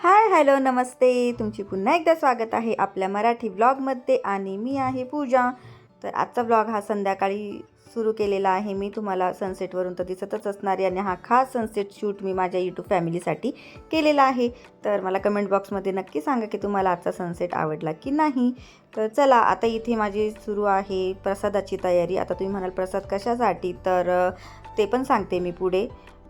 Hi hello नमस्ते. तुमची पुन्हा एकदा स्वागत आहे आपल्या मराठी ब्लॉगमध्ये आणि मी आहे पूजा. तर आजचा ब्लॉग हा संध्याकाळी सुरू केलेला आहे. मी तुम्हाला सनसेटवरून तर दिसतच असणारे आणि हा खास सनसेट शूट मी माझ्या यूट्यूब फॅमिलीसाठी केलेला आहे. तर मला कमेंट बॉक्समध्ये नक्की सांगा की तुम्हाला आजचा सनसेट आवडला की नाही. तर चला आता इथे माझी सुरू आहे प्रसादाची तयारी. आता तुम्ही म्हणाल प्रसाद कशासाठी? तर ते पण सांगते मी पुढे.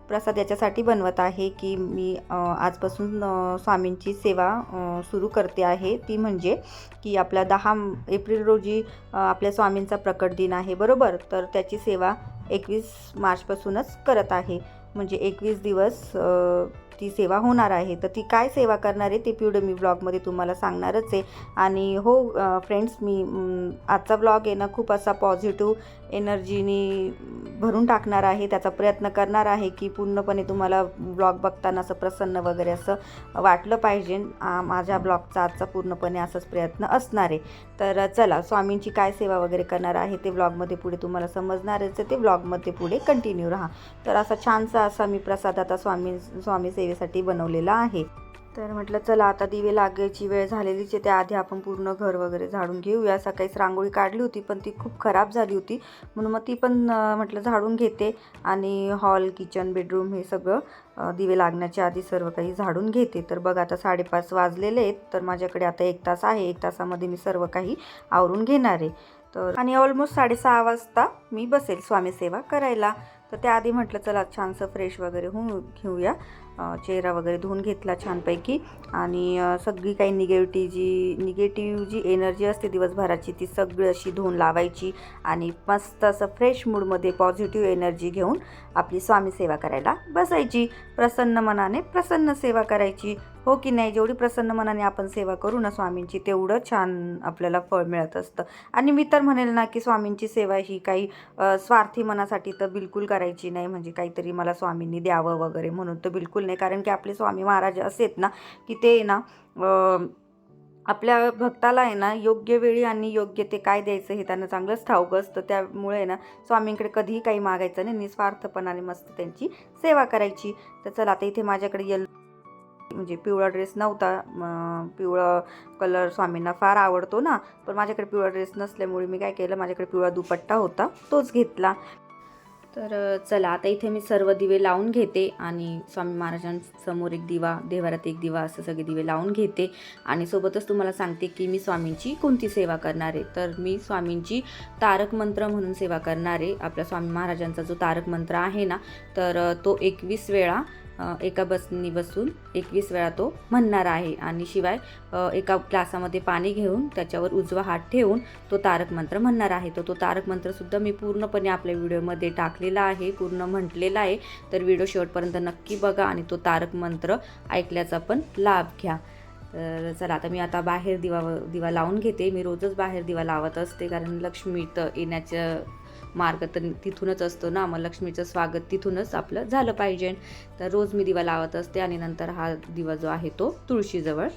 प्रसाद याच्यासाठी बनवत आहे की मी आजपासून स्वामींची सेवा सुरू करते आहे. ती म्हणजे की आपला दहा एप्रिल रोजी आपल्या स्वामींचा प्रकट दिन आहे बरोबर? तर त्याची सेवा एकवीस मार्चपासूनच करत आहे. म्हणजे एकवीस दिवस ती सेवा होणार आहे. तर ती काय सेवा करणार आहे ते पिवडे मी ब्लॉगमध्ये तुम्हाला सांगणारच आहे. आणि हो फ्रेंड्स मी आजचा ब्लॉग आहे ना खूप असा पॉझिटिव्ह एनर्जीनी भरून टाकणार आहे त्याचा प्रयत्न करणार आहे की पूर्णपणे तुम्हाला ब्लॉग बघताना असं प्रसन्न वगैरे असं वाटलं पाहिजे. माझ्या ब्लॉगचा आजचा पूर्णपणे असाच प्रयत्न असणार आहे. तर चला स्वामींची काय सेवा वगैरे करणार आहे ते ब्लॉगमध्ये पुढे तुम्हाला समजणारच आहे ते ब्लॉगमध्ये पुढे कंटिन्यू राहा. तर असा छानसा असा मी प्रसाद आता स्वामी स्वामी सेवेसाठी बनवलेला आहे. तर म्हटलं चला आता दिवे लागायची वेळ झालेलीच आहे. त्याआधी आपण पूर्ण घर वगैरे झाडून घेऊया सकाळीच रांगोळी काढली होती पण ती खूप खराब झाली होती. म्हणून मग ती पण म्हटलं झाडून घेते. आणि हॉल किचन बेडरूम हे सगळं दिवे लागण्याच्या आधी सर्व काही झाडून घेते. तर बघ आता साडेपाच वाजलेले आहेत. तर माझ्याकडे आता एक तास आहे. एक तासामध्ये मी सर्व काही आवरून घेणार आहे. तर आणि ऑलमोस्ट साडेसहा वाजता मी बसेल स्वामी सेवा करायला. तर त्याआधी म्हटलं चला छानसं फ्रेश वगैरे होऊन घेऊया. चेहरा वगैरे धुवून घेतला छानपैकी. आणि सगळी काही निगेटिव्ह जी निगेटिव्ह जी एनर्जी असते दिवसभराची ती सगळी अशी धुवून लावायची आणि मस्त असं फ्रेश मूडमध्ये पॉझिटिव्ह एनर्जी घेऊन आपली स्वामी सेवा करायला बसायची. प्रसन्न मनाने प्रसन्न सेवा करायची. हो की नाही? जेवढी प्रसन्न मनाने आपण सेवा करू ना स्वामींची तेवढं छान आपल्याला फळ मिळत असतं. आणि मी तर म्हणेल ना की स्वामींची सेवा ही काही स्वार्थी मनासाठी तर बिलकुल करायची नाही. म्हणजे काहीतरी मला स्वामींनी द्यावं वगैरे म्हणून तर बिलकुल नाही. कारण की आपले स्वामी महाराज असे आहेत ना की ते ना आपल्या भक्ताला आहे ना योग्य वेळी आणि योग्य ते काय द्यायचं हे त्यांना चांगलंच ठाऊक असतं. त्यामुळे आहे ना स्वामींकडे कधीही काही मागायचं नाही. निस्वार्थपणाने मस्त त्यांची सेवा करायची. तर चला आता इथे माझ्याकडे यल म्हणजे पिवळा ड्रेस नव्हता. पिवळा कलर स्वामींना फार आवडतो ना. पण माझ्याकडे पिवळा ड्रेस नसल्यामुळे मी काय केलं माझ्याकडे पिवळा दुपट्टा होता. तोच घेतला. तर चला आता इथे मी सर्व दिवे लावून घेते आणि स्वामी महाराजांसमोर एक दिवा देवारात एक दिवा असं सगळे दिवे लावून घेते. आणि सोबतच तुम्हाला सांगते की मी स्वामींची कोणती सेवा करणार आहे. तर मी स्वामींची तारक मंत्र म्हणून सेवा करणार आहे. आपल्या स्वामी महाराजांचा जो तारक मंत्र आहे ना तर तो एकवीस वेळा एका बसनी बसून एकवीस वेळा तो म्हणणार आहे. आणि शिवाय एका ग्लासामध्ये पाणी घेऊन त्याच्यावर उजवा हात ठेवून तो तारक मंत्र म्हणणार आहे. तर तो तारक मंत्रसुद्धा मी पूर्णपणे आपल्या व्हिडिओमध्ये टाकलेला आहे पूर्ण म्हटलेला आहे. तर व्हिडिओ शेवटपर्यंत नक्की बघा आणि तो तारक मंत्र ऐकल्याचा पण लाभ घ्या. तर चला आता मी आता बाहेर दिवा दिवा लावून घेते. मी रोजच बाहेर दिवा लावत असते कारण लक्ष्मी तर येण्याचं मार्ग तर तिथूनच असतो ना मग लक्ष्मीचं स्वागत तिथूनच आपलं झालं पाहिजे. तर रोज मी दिवा लावत असते आणि नंतर हा दिवा जो आहे तो तुळशीजवळ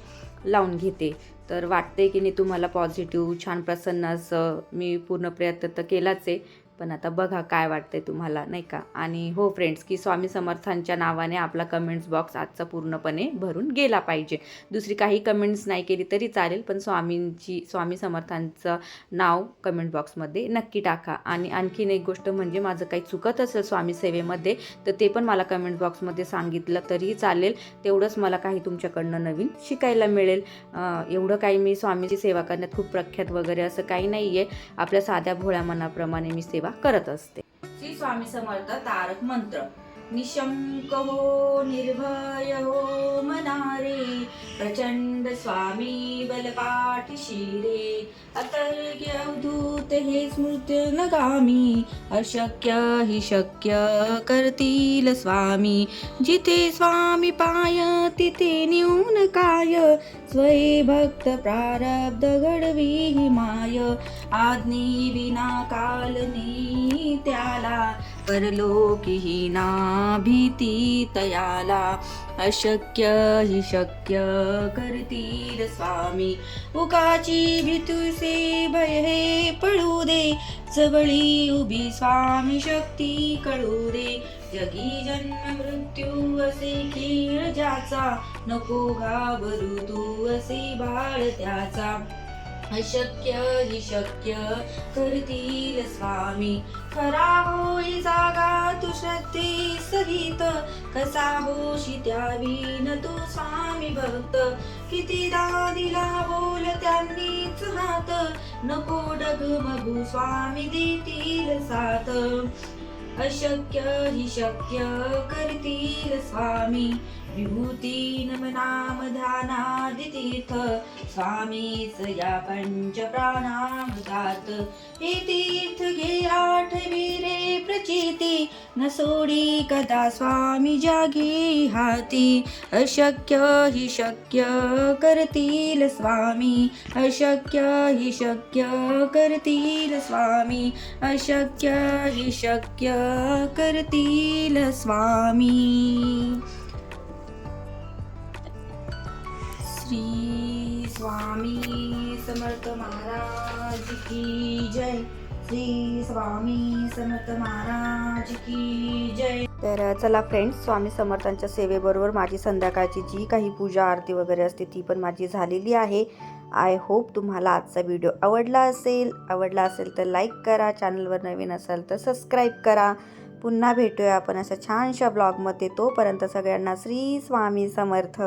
लावून घेते. तर वाटते की नाही तुम्हाला पॉझिटिव्ह छान प्रसन्न असं मी पूर्ण प्रयत्न तर केलाच आहे. पण आता बघा काय वाटतंय तुम्हाला नाही का? आणि हो फ्रेंड्स की स्वामी समर्थांच्या नावाने आपला कमेंट्स बॉक्स आजचा पूर्णपणे भरून गेला पाहिजे. दुसरी काही कमेंट्स नाही केली तरी चालेल पण स्वामींची स्वामी समर्थांचं नाव कमेंट बॉक्समध्ये नक्की टाका. आणि आणखीन एक गोष्ट म्हणजे माझं काही चुकत असेल स्वामी सेवेमध्ये तर ते पण मला कमेंट बॉक्समध्ये सांगितलं तरीही चालेल. तेवढंच मला काही तुमच्याकडनं नवीन शिकायला मिळेल. एवढं काही मी स्वामीची सेवा करण्यात खूप प्रख्यात वगैरे असं काही नाही आहे आपल्या साध्या भोळ्या मनाप्रमाणे मी सेवा करत असते. श्री स्वामी समर्थ तारक मंत्र. निशंक हो निर्भय हो मनारे प्रचंड स्वामी बलपाठ शिरे अतर्क्य अवधूत हे स्मृत्य नगामी अशक्य हि शक्य करतील स्वामी। जिथे स्वामी पाय तिथे न्यून काय। स्वये भक्त प्रारब्ध घडवी माय आज्ञी विना कालनी त्याला परलोकी ना भीती तयाला अशक्य हि शक्य करतील स्वामी. उकाची भीतुसे भय हे पळू दे. जवळी उभी स्वामी शक्ती कळू दे. जगी जन्म मृत्यू असे खेळ ज्याचा नको घाबरू तू असे बाळ त्याचा. अशक्य ही शक्य. करतील स्वामी. खरा होई जागा तू श्रद्धे सहित कसा होशी न तू स्वामी भक्त. किती दिला बोल त्यांनीच हात. नको डगमगू स्वामी देतील साथ. अशक्य हि शक्य करतील स्वामी. विभूती नमनाम ध्यानादितीर्थ स्वामीच या पंच प्राणामृतात हे तीर्थ घे आठवी न सोडी कदा स्वामी जागी हाती. अशक्य हि शक्य करतील स्वामी. अशक्य हि शक्य करतील स्वामी. अशक्य हि शक्य करतील स्वामी. श्री स्वामी समर्थ महाराज की जय. श्री स्वामी समर्थ महाराज की जय. तर चला फ्रेंड्स स्वामी समर्थांच्या सेवेबरोबर माझी संध्याकाळची जी काही पूजा आरती वगैरे असते ती पण माझी झालेली आहे. आय होप तुम्हाला आजचा व्हिडिओ आवडला असेल. आवडला असेल तर लाईक करा. चॅनलवर नवीन असाल तर सबस्क्राईब करा. पुन्हा भेटूया आपण अशा छानशा ब्लॉगमध्ये तोपर्यंत सगळ्यांना श्री स्वामी समर्थ.